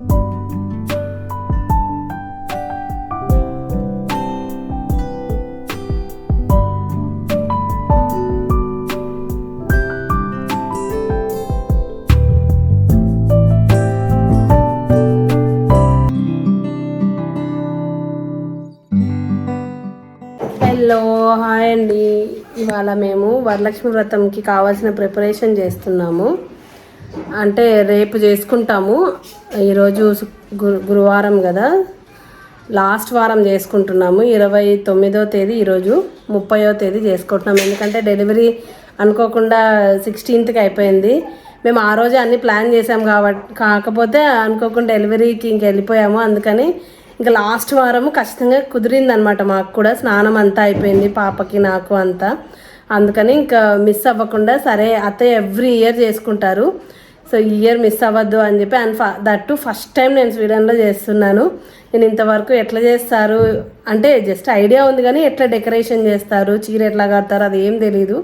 Hello hi అండి. ఇవాళ మేము వరలక్ష్మి వ్రతంకి కావాల్సిన ప్రిపరేషన్ చేస్తున్నాము. అంటే రేపు చేసుకుంటాము. ఈరోజు గురు గురువారం కదా. లాస్ట్ వారం చేసుకుంటున్నాము. ఇరవై తొమ్మిదో తేదీ ఈరోజు ముప్పయో తేదీ చేసుకుంటున్నాము. ఎందుకంటే డెలివరీ అనుకోకుండా సిక్స్టీన్త్కి అయిపోయింది. మేము ఆ రోజే అన్ని ప్లాన్ చేసాము కాబట్టి కాకపోతే అనుకోకుండా డెలివరీకి ఇంక వెళ్ళిపోయాము. అందుకని ఇంకా లాస్ట్ వారం ఖచ్చితంగా కుదిరింది అనమాట మాకు కూడా. స్నానం అంతా అయిపోయింది పాపకి నాకు అంతా. అందుకని ఇంకా మిస్ అవ్వకుండా సరే అత్తయ్య ఎవ్రీ ఇయర్ చేసుకుంటారు. సో ఈ ఇయర్ మిస్ అవ్వద్దు అని చెప్పి అండ్ ఫ దట్టు ఫస్ట్ టైం నేను స్వీడన్లో చేస్తున్నాను. నేను ఇంతవరకు ఎట్లా చేస్తారు? అంటే జస్ట్ ఐడియా ఉంది కానీ ఎట్లా డెకరేషన్ చేస్తారు? చీర ఎట్లా కడతారు? అది ఏం తెలీదు.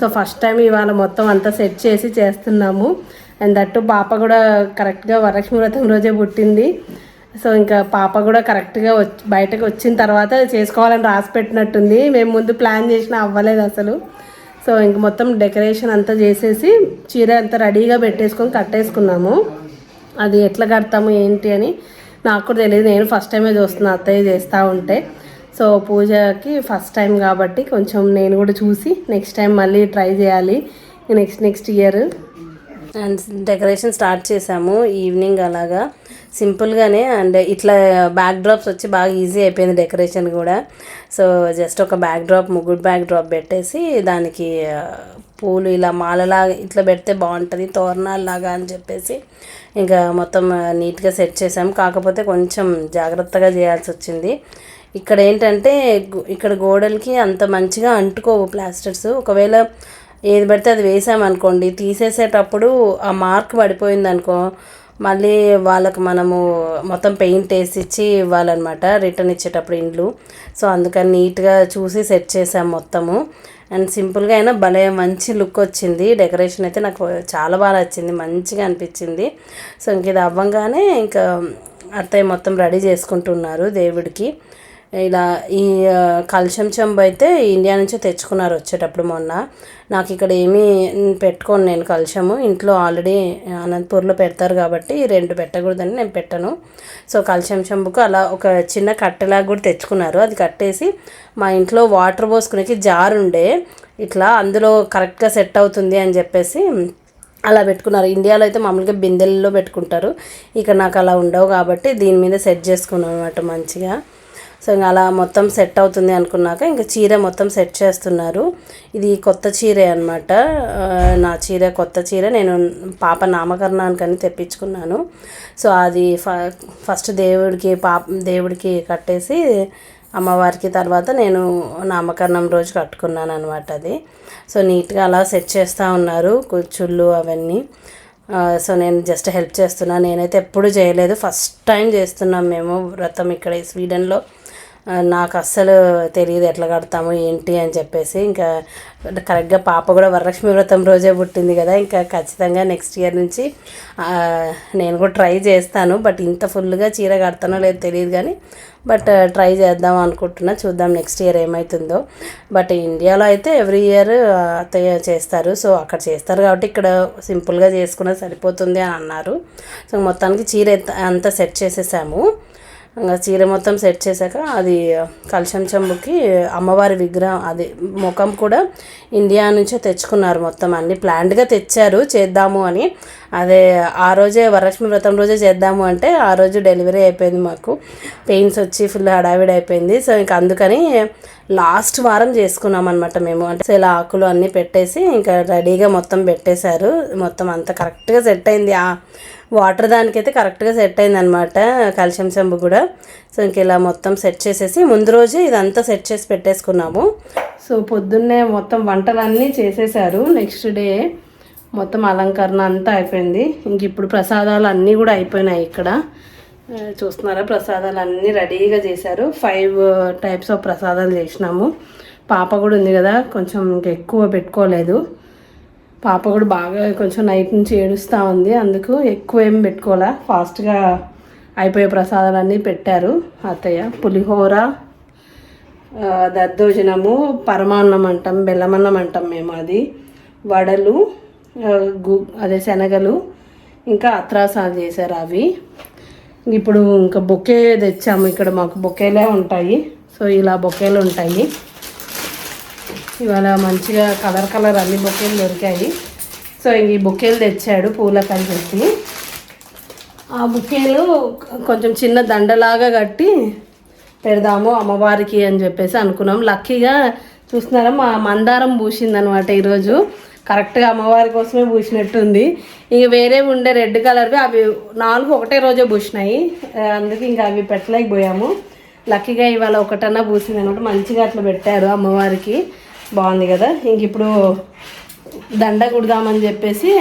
సో ఫస్ట్ టైం ఇవాళ మొత్తం అంతా సెట్ చేసి చేస్తున్నాము. అండ్ దట్టు పాప కూడా కరెక్ట్గా వరలక్ష్మి వ్రతం రోజే పుట్టింది. సో ఇంకా పాప కూడా కరెక్ట్గా వచ్చి బయటకు వచ్చిన తర్వాత చేసుకోవాలని రాసి పెట్టినట్టుంది. మేము ముందు ప్లాన్ చేసినా అవ్వలేదు అసలు. సో ఇంక మొత్తం డెకరేషన్ అంతా చేసేసి చీర అంతా రెడీగా పెట్టేసుకొని కట్టేసుకున్నాము. అది ఎట్లా కడతాము ఏంటి అని నాకు కూడా తెలియదు. నేను ఫస్ట్ టైమే చూస్తున్నా అత్తయ్య చేస్తూ ఉంటే. సో పూజకి ఫస్ట్ టైం కాబట్టి కొంచెం నేను కూడా చూసి నెక్స్ట్ టైం మళ్ళీ ట్రై చేయాలి. Next next year and decoration start చేసాము. ఈవినింగ్ అలాగా. సింపుల్గానే అండ్ ఇట్లా బ్యాక్ డ్రాప్స్ వచ్చి బాగా ఈజీ అయిపోయింది డెకరేషన్ కూడా. సో జస్ట్ ఒక బ్యాక్ డ్రాప్ ముగ్గురు బ్యాక్ డ్రాప్ పెట్టేసి దానికి uh, పూలు ఇలా మాలలాగా ఇట్లా పెడితే బాగుంటుంది తోరణాలలాగా అని చెప్పేసి ఇంకా మొత్తం uh, నీట్గా సెట్ చేసాము. కాకపోతే కొంచెం జాగ్రత్తగా చేయాల్సి వచ్చింది. ఇక్కడ ఏంటంటే ఇక్కడ గోడలకి అంత మంచిగా అంటుకోవు ప్లాస్టర్స్ ఒకవేళ ఏది పడితే అది వేసామనుకోండి తీసేసేటప్పుడు ఆ మార్క్ పడిపోయింది అనుకో మళ్ళీ వాళ్ళకి మనము మొత్తం పెయింట్ వేసి ఇచ్చి ఇవ్వాలన్నమాట రిటర్న్ ఇచ్చేటప్పుడు ఇండ్లు. సో అందుకని నీట్గా చూసి సెట్ చేసాం మొత్తము. అండ్ సింపుల్గా అయినా భలే మంచి లుక్ వచ్చింది. డెకరేషన్ అయితే నాకు చాలా బాగా నచ్చింది మంచిగా అనిపించింది. సో ఇంక ఇది అవ్వంగానే ఇంకా అత్తయ్య మొత్తం రెడీ చేసుకుంటున్నారు దేవుడికి. ఇలా ఈ ఆ, కలశం చెంబు అయితే ఇండియా నుంచే తెచ్చుకున్నారు వచ్చేటప్పుడు మొన్న. నాకు ఇక్కడ ఏమీ పెట్టుకోను నేను కలశము ఇంట్లో ఆల్రెడీ అనంతపూర్లో పెడతారు కాబట్టి రెండు పెట్టకూడదని నేను పెట్టను. సో కలశం చెంబుకు అలా ఒక చిన్న కట్టెలాగా కూడా తెచ్చుకున్నారు. అది కట్టేసి మా ఇంట్లో వాటర్ పోసుకునేకి జార్ ఉండే. ఇట్లా అందులో కరెక్ట్గా సెట్ అవుతుంది అని చెప్పేసి అలా పెట్టుకున్నారు. ఇండియాలో అయితే మామూలుగా బిందెల్లో పెట్టుకుంటారు. ఇక్కడ నాకు అలా ఉండవు కాబట్టి దీని మీద సెట్ చేసుకున్నాను అనమాట మంచిగా. సో ఇంకా అలా మొత్తం సెట్ అవుతుంది అనుకున్నాక ఇంకా చీర మొత్తం సెట్ చేస్తున్నారు. ఇది కొత్త చీరే అనమాట నా చీర కొత్త చీర. నేను పాప నామకరణానికని తెప్పించుకున్నాను. సో అది ఫ ఫస్ట్ దేవుడికి పాప దేవుడికి కట్టేసి అమ్మవారికి తర్వాత నేను నామకరణం రోజు కట్టుకున్నాను అనమాట అది. సో నీట్గా అలా సెట్ చేస్తూ ఉన్నారు కుర్చుళ్ళు అవన్నీ. సో నేను జస్ట్ హెల్ప్ చేస్తున్నాను నేనైతే ఎప్పుడు చేయలేదు. ఫస్ట్ టైం చేస్తున్నాం మేము వ్రతం ఇక్కడ ఈ స్వీడన్లో. నాకు అస్సలు తెలియదు ఎట్లా కడతాము ఏంటి అని చెప్పేసి. ఇంకా కరెక్ట్గా పాప కూడా వరలక్ష్మి వ్రతం రోజే పుట్టింది కదా ఇంకా ఖచ్చితంగా నెక్స్ట్ ఇయర్ నుంచి నేను కూడా ట్రై చేస్తాను. బట్ ఇంత ఫుల్గా చీర కడతానో లేదో తెలియదు కానీ బట్ ట్రై చేద్దాం అనుకుంటున్నా. చూద్దాం నెక్స్ట్ ఇయర్ ఏమవుతుందో బట్ ఇండియాలో అయితే ఎవ్రీ ఇయర్ అత్తయ్య చేస్తారు. సో అక్కడ చేస్తారు కాబట్టి ఇక్కడ సింపుల్గా చేసుకున్నా సరిపోతుంది అని అన్నారు. సో మొత్తానికి చీర అంతా సెట్ చేసేసాము. ఇంకా చీర మొత్తం సెట్ చేశాక అది కలశం చెంబుకి అమ్మవారి విగ్రహం అది ముఖం కూడా ఇండియా నుంచే తెచ్చుకున్నారు మొత్తం. అన్ని ప్లాంట్గా తెచ్చారు చేద్దాము అని. అదే ఆ రోజే వరలక్ష్మి వ్రతం రోజే చేద్దాము అంటే ఆ రోజు డెలివరీ అయిపోయింది మాకు. పెయిన్స్ వచ్చి ఫుల్ హడావిడి అయిపోయింది. సో ఇంకా అందుకని లాస్ట్ వారం చేసుకున్నాం అనమాట మేము. అంటే ఇలా ఆకులు అన్నీ పెట్టేసి ఇంకా రెడీగా మొత్తం పెట్టేశారు. మొత్తం అంతా కరెక్ట్గా సెట్ అయింది. ఆ వాటర్ దానికైతే కరెక్ట్గా సెట్ అయింది అనమాట కాల్షియం చెంబు కూడా. సో ఇంక ఇలా మొత్తం సెట్ చేసేసి ముందు రోజు ఇదంతా సెట్ చేసి పెట్టేసుకున్నాము. సో పొద్దున్నే మొత్తం వంటలన్నీ చేసేసారు నెక్స్ట్ డే మొత్తం అలంకరణ అంతా అయిపోయింది. ఇంక ఇప్పుడు ప్రసాదాలు అన్నీ కూడా అయిపోయినాయి ఇక్కడ. చూస్తున్నారా? ప్రసాదాలు అన్నీ రెడీగా చేశారు. ఫైవ్ టైప్స్ ఆఫ్ ప్రసాదాలు చేసినాము. పాప కూడా ఉంది కదా కొంచెం ఇంక ఎక్కువ పెట్టుకోలేదు. పాప కూడా బాగా కొంచెం నైట్ నుంచి ఏడుస్తూ ఉంది. అందుకు ఎక్కువ ఏం పెట్టుకోలే. ఫాస్ట్గా అయిపోయే ప్రసాదాలన్నీ పెట్టారు అత్తయ్య. పులిహోర దద్దోజనము పరమాన్నం అంటాం బెల్లమన్నం అంటాం మేము అది. వడలు గు అదే శనగలు ఇంకా అత్రాసాలు చేశారు అవి ఇప్పుడు ఇంకా బొకే తెచ్చాము ఇక్కడ మాకు బొకేలే ఉంటాయి. సో ఇలా బొకేలు ఉంటాయి. ఇవాళ మంచిగా కలర్ కలర్ అన్ని బొకేలు దొరికాయి. సో ఇంక ఈ బొకేలు తెచ్చాడు పూలకని చెప్పి. ఆ బుకేలు కొంచెం చిన్న దండలాగా కట్టి పెడదాము అమ్మవారికి అని చెప్పేసి అనుకున్నాం. లక్కీగా చూస్తున్నారా మా మందారం పూసిందనమాట ఈరోజు. కరెక్ట్గా అమ్మవారి కోసమే పూసినట్టుంది. ఇంక వేరే ఉండే రెడ్ కలర్వి అవి నాలుగు ఒకటే రోజే పూసినాయి. అందుకే ఇంకా అవి పెట్టలేకపోయాము. లక్కీగా ఇవాళ ఒకటన్నా పూసింది అనమాట. మంచిగా అట్లా పెట్టారు అమ్మవారికి. బాగుంది కదా. ఇంక ఇప్పుడు దండ కుడదామని చెప్పేసి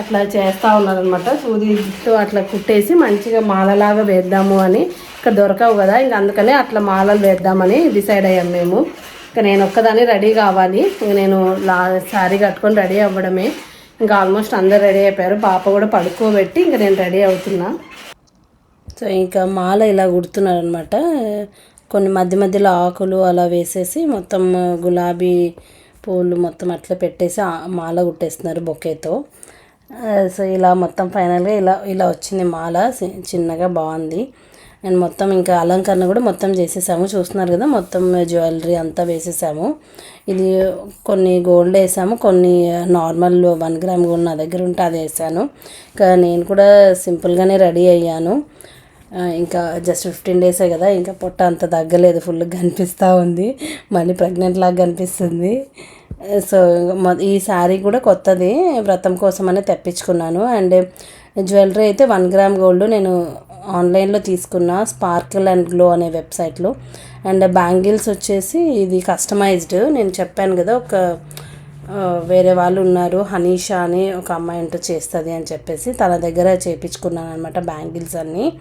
అట్లా చేస్తూ ఉన్నారనమాట. సూదితో అట్లా కుట్టేసి మంచిగా మాలలాగా వేద్దాము అని. ఇక్కడ దొరకవు కదా. ఇంక అందుకనే అట్లా మాలలు వేద్దామని డిసైడ్ అయ్యాం మేము. ఇంకా నేను ఒక్కదాన్ని రెడీ కావాలి. ఇంక నేను లా శారీ కట్టుకొని రెడీ అవ్వడమే. ఇంకా ఆల్మోస్ట్ అందరు రెడీ అయిపోయారు. పాప కూడా పడుకోబెట్టి ఇంకా నేను రెడీ అవుతున్నా. సో ఇంకా మాల ఇలా కుడుతున్నారనమాట కొన్ని మధ్య మధ్యలో ఆకులు అలా వేసేసి మొత్తం గులాబీ పూలు మొత్తం అట్లా పెట్టేసి మాల కుట్టేస్తున్నారు బొకేతో. సో ఇలా మొత్తం ఫైనల్గా ఇలా ఇలా వచ్చింది మాల. చిన్నగా బాగుంది. అండ్ మొత్తం ఇంకా అలంకరణ కూడా మొత్తం చేసేసాము. చూస్తున్నారు కదా మొత్తం జ్యువెలరీ అంతా వేసేసాము. ఇది కొన్ని గోల్డ్ వేసాము కొన్ని నార్మల్ వన్ గ్రామ్ గోల్డ్ నా దగ్గర ఉంటే అది వేసాను. ఇంకా నేను కూడా సింపుల్గానే రెడీ అయ్యాను. ఇంకా జస్ట్ ఫిఫ్టీన్ డేసే కదా ఇంకా పొట్ట అంత తగ్గలేదు ఫుల్గా కనిపిస్తూ ఉంది. మళ్ళీ ప్రెగ్నెంట్ లాగా కనిపిస్తుంది. సో ఈ శారీ కూడా కొత్తది వ్రతం కోసం అని తెప్పించుకున్నాను. అండ్ జ్యువెలరీ అయితే వన్ గ్రామ్ గోల్డ్ నేను ఆన్లైన్లో తీసుకున్న స్పార్కిల్ అండ్ గ్లో అనే వెబ్సైట్లో. అండ్ బ్యాంగిల్స్ వచ్చేసి ఇది కస్టమైజ్డ్. నేను చెప్పాను కదా ఒక వేరే వాళ్ళు ఉన్నారు హనీషా అని ఒక అమ్మాయి ఉంటూ చేస్తుంది అని చెప్పేసి తన దగ్గర చేయించుకున్నాను అనమాట బ్యాంగిల్స్ అన్నీ.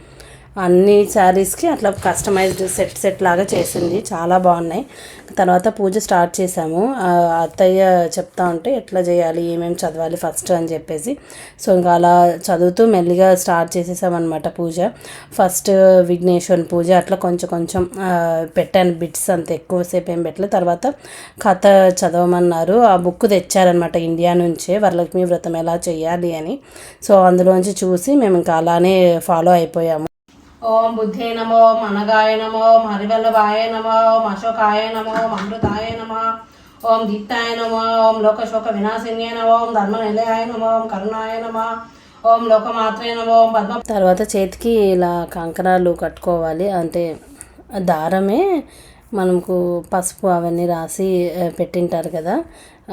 అన్ని శారీస్కి అట్లా కస్టమైజ్డ్ సెట్ సెట్ లాగా చేసింది. చాలా బాగున్నాయి. తర్వాత పూజ స్టార్ట్ చేసాము. అత్తయ్య చెప్తా ఉంటే ఎట్లా చేయాలి ఏమేమి చదవాలి ఫస్ట్ అని చెప్పేసి. సో ఇంకా అలా చదువుతూ మెల్లిగా స్టార్ట్ చేసేసామన్నమాట పూజ. ఫస్ట్ విఘ్నేశ్వరుని పూజ అట్లా కొంచెం కొంచెం పెట్టాను. బిట్స్ అంత ఎక్కువసేపు ఏం పెట్టలేదు. తర్వాత కథ చదవమన్నారు. ఆ బుక్ తెచ్చారనమాట ఇండియా నుంచే. వరలక్ష్మి వ్రతం ఎలా చేయాలి అని. సో అందులోంచి చూసి మేము ఇంకా అలానే ఫాలో అయిపోయాము. ఓం బుద్ధే నమో మనగాయ నమో ఓం హరివల్లభాయ నమో అశోకాయ నమో ఓం అమృతాయ నమో ఓం దీప్తాయ నమో ఓం లోకశోక వినాశిన్య నమో ఓం ధర్మ నిలయాయ నమో ఓం కరుణాయ నమో ఓం లోకమాత్రే ఓం పద్మ తర్వాత చేతికి ఇలా కంకణాలు కట్టుకోవాలి. అంటే దారమే మనకు పసుపు అవన్నీ రాసి పెట్టింటారు కదా.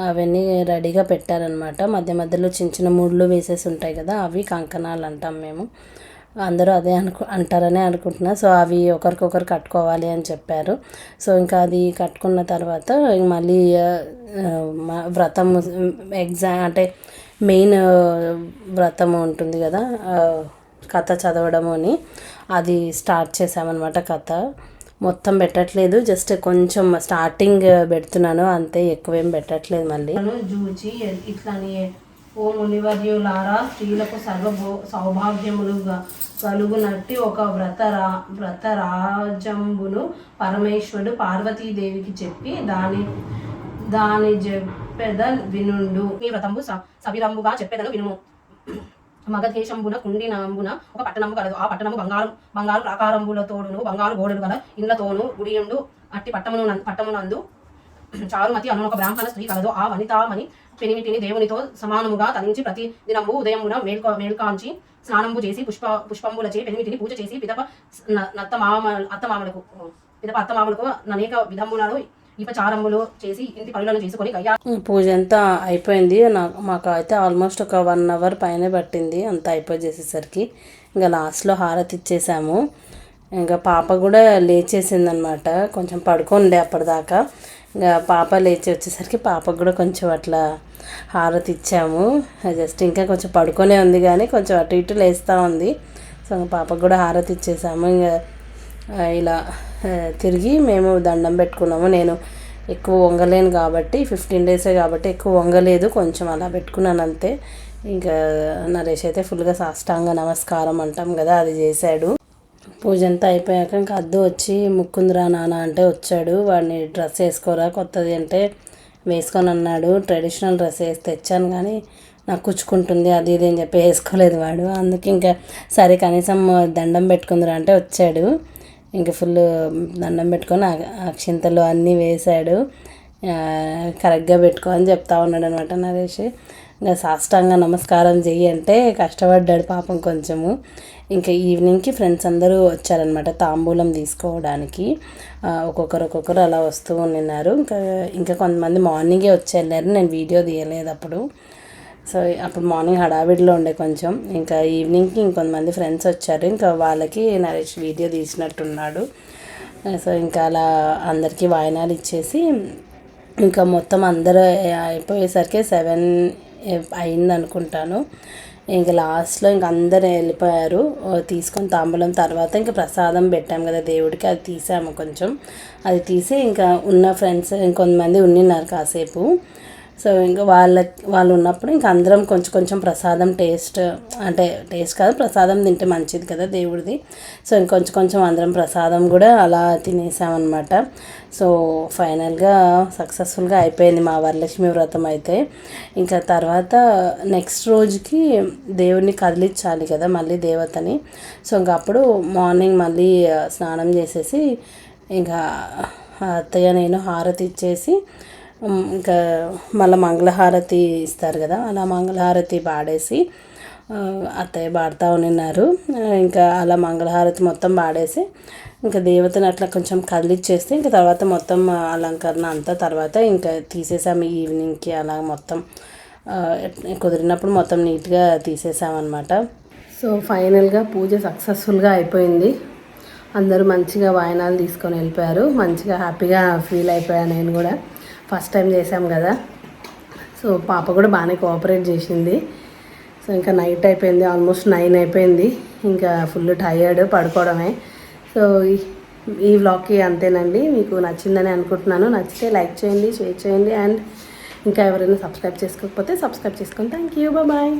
అవన్నీ రెడీగా పెట్టారనమాట మధ్య మధ్యలో చిన్న చిన్న ముళ్ళు వేసేసి ఉంటాయి కదా అవి కంకణాలు అంటాం మేము. అందరూ అదే అనుకు అంటారనే అనుకుంటున్నా. సో అవి ఒకరికొకరు కట్టుకోవాలి అని చెప్పారు. సో ఇంకా అది కట్టుకున్న తర్వాత మళ్ళీ వ్రతం ఎగ్జామ్ అంటే మెయిన్ వ్రతం ఉంటుంది కదా కథ చదవడము అని. అది స్టార్ట్ చేసామన్నమాట కథ. మొత్తం పెట్టట్లేదు. జస్ట్ కొంచెం స్టార్టింగ్ పెడుతున్నాను. అంతే ఎక్కువేం పెట్టట్లేదు మళ్ళీ. జూచి ఇట్లాని ఓ మునివర్యులారా స్త్రీలకు సర్వ సౌభాగ్యములుగా. కలుగునట్టి ఒక వ్రత రా వ్రత రాజంబును పరమేశ్వరుడు పార్వతీదేవికి చెప్పి దాని దాని చెప్పెద వినుండు. ఈ వ్రతంబు సవిరంబుగా చెప్పెదను వినుము. మగధేశంబున కుండినంబున ఒక పట్టణము కలదు. ఆ పట్టణము బంగారం బంగారు ప్రాకారంబులతోడును బంగారు గోడలు గల ఇండ్లతోను గుడియుండు. అట్టి పట్టమును పట్టమునందు చారుమతి అను ఒక బ్రాహ్మణ స్త్రీ కలదు. ఆ వనితామని పెనిమిటిని దేవునితో సమానముగా తరించి ప్రతి దినము ఉదయమున మేల్క మేల్కాంచి స్నానంబు చేసి పుష్ప పుష్పంబులచే పెనిమిటిని పూజ చేసి పిదప న- నత్త మామ అత్తమామలకు పిదప అత్తమామలకు అనేక విధములను ఉపచారములు చేసి ఇంటి పనులను చేసుకొని గయ్యా పూజ అంతా అయిపోయింది? నాకు మాకు అయితే ఆల్మోస్ట్ ఒక వన్ అవర్ పైన పట్టింది అంతా అయిపోయి చేసేసరికి ఇంకా లాస్ట్లో హారతి ఇచ్చేసాము. ఇంకా పాప కూడా లేచేసింది అనమాట కొంచెం పడుకోండి అప్పటిదాకా. ఇంకా పాప లేచి వచ్చేసరికి పాపకు కూడా కొంచెం అట్లా హారతి ఇచ్చాము. జస్ట్ ఇంకా కొంచెం పడుకొనే ఉంది కానీ కొంచెం అటు ఇటు లేస్తూ ఉంది. సో పాపకు కూడా హారతి ఇచ్చేసాము. ఇంకా ఇలా తిరిగి మేము దండం పెట్టుకున్నాము. నేను ఎక్కువ వంగలేను కాబట్టి ఫిఫ్టీన్ డేసే కాబట్టి ఎక్కువ వంగలేదు. కొంచెం అలా పెట్టుకున్నాను అంతే. ఇంకా నరేష్ అయితే ఫుల్గా సాష్టాంగ నమస్కారం అంటాం కదా అది చేశాడు. పూజ అంతా అయిపోయాక ఇంకా అద్దు వచ్చి ముక్కుందిరా నాన్న అంటే వచ్చాడు. వాడిని డ్రెస్ వేసుకోరా కొత్తది అంటే వేసుకొని అన్నాడు ట్రెడిషనల్ డ్రెస్ వేసి తెచ్చాను కానీ నాకు కుచ్చుకుంటుంది అది ఇది అని చెప్పి వేసుకోలేదు వాడు. అందుకే ఇంకా సరే కనీసం దండం పెట్టుకుందిరా అంటే వచ్చాడు. ఇంకా ఫుల్ దండం పెట్టుకొని ఆ- అక్షింతలు అన్నీ వేశాడు. కరెక్ట్గా పెట్టుకో అని చెప్తా ఉన్నాడు అనమాట నరేష్. ఇంకా సాష్టాంగ నమస్కారం చెయ్యి అంటే కష్టపడ్డాడు పాపం కొంచెము. ఇంకా ఈవినింగ్కి ఫ్రెండ్స్ అందరూ వచ్చారనమాట తాంబూలం తీసుకోవడానికి. ఒక్కొక్కరు ఒక్కొక్కరు అలా వస్తూ ఉన్నారు ఇంకా ఇంకా కొంతమంది మార్నింగే వచ్చి వెళ్ళారు. నేను వీడియో తీయలేదు అప్పుడు. సో అప్పుడు మార్నింగ్ హడావిడిలో ఉండే కొంచెం. ఇంకా ఈవినింగ్కి ఇంకొంతమంది ఫ్రెండ్స్ వచ్చారు. ఇంకా వాళ్ళకి నరేష్ వీడియో తీసినట్టున్నాడు. సో ఇంకా అలా అందరికీ వాయినాలు ఇచ్చేసి ఇంకా మొత్తం అందరూ అయిపోయేసరికి సెవెన్ అయింది అనుకుంటాను ఇంక లాస్ట్లో ఇంక అందరూ వెళ్ళిపోయారు. తీసుకొని తాంబూలం తర్వాత ఇంకా ప్రసాదం పెట్టాం కదా దేవుడికి అది తీసాము కొంచెం. అది తీసి ఇంకా ఉన్న ఫ్రెండ్స్ ఇంకొంతమంది ఉండిన్నారు కాసేపు. సో ఇంకా వాళ్ళ వాళ్ళు ఉన్నప్పుడు ఇంకా అందరం కొంచెం కొంచెం ప్రసాదం టేస్ట్ అంటే టేస్ట్ కాదు ప్రసాదం తింటే మంచిది కదా దేవుడిది. సో ఇంకొంచెం కొంచెం అందరం ప్రసాదం కూడా అలా తినేసామన్నమాట. సో ఫైనల్గా సక్సెస్ఫుల్గా అయిపోయింది మా వరలక్ష్మి వ్రతం అయితే. ఇంకా తర్వాత నెక్స్ట్ రోజుకి దేవుడిని కదిలించాలి కదా మళ్ళీ దేవతని. సో ఇంకా అప్పుడు మార్నింగ్ మళ్ళీ స్నానం చేసేసి ఇంకా అత్తయ్య నేను హారతి ఇచ్చేసి ఇంకా మళ్ళీ మంగళహారతి ఇస్తారు కదా అలా మంగళహారతి పాడేసి అత్తయ్య పాడుతూ ఉన్నారు. ఇంకా అలా మంగళహారతి మొత్తం పాడేసి ఇంకా దేవతని అట్లా కొంచెం కదిలిచ్చేస్తే ఇంకా తర్వాత మొత్తం అలంకరణ అంతా తర్వాత ఇంకా తీసేసాము ఈవినింగ్కి అలా మొత్తం. కుదిరినప్పుడు మొత్తం నీట్గా తీసేసామన్నమాట. సో ఫైనల్గా పూజ సక్సెస్ఫుల్గా అయిపోయింది. అందరూ మంచిగా వాయనాలు తీసుకొని వెళ్ళిపోయారు. మంచిగా హ్యాపీగా ఫీల్ అయిపోయాను నేను కూడా. ఫస్ట్ టైం చేశాం కదా. సో పాప కూడా బాగానే కోఆపరేట్ చేసింది. సో ఇంకా నైట్ అయిపోయింది ఆల్మోస్ట్ నైన్ అయిపోయింది. ఇంకా ఫుల్ టయర్డ్ పడుకోవడమే. సో ఈ- ఈ వ్లాగ్కి అంతేనండి. మీకు నచ్చిందని అనుకుంటున్నాను. నచ్చితే లైక్ చేయండి షేర్ చేయండి. అండ్ ఇంకా ఎవరైనా సబ్స్క్రైబ్ చేసుకోకపోతే సబ్స్క్రైబ్ చేసుకోండి థ్యాంక్ యూ. బాయ్.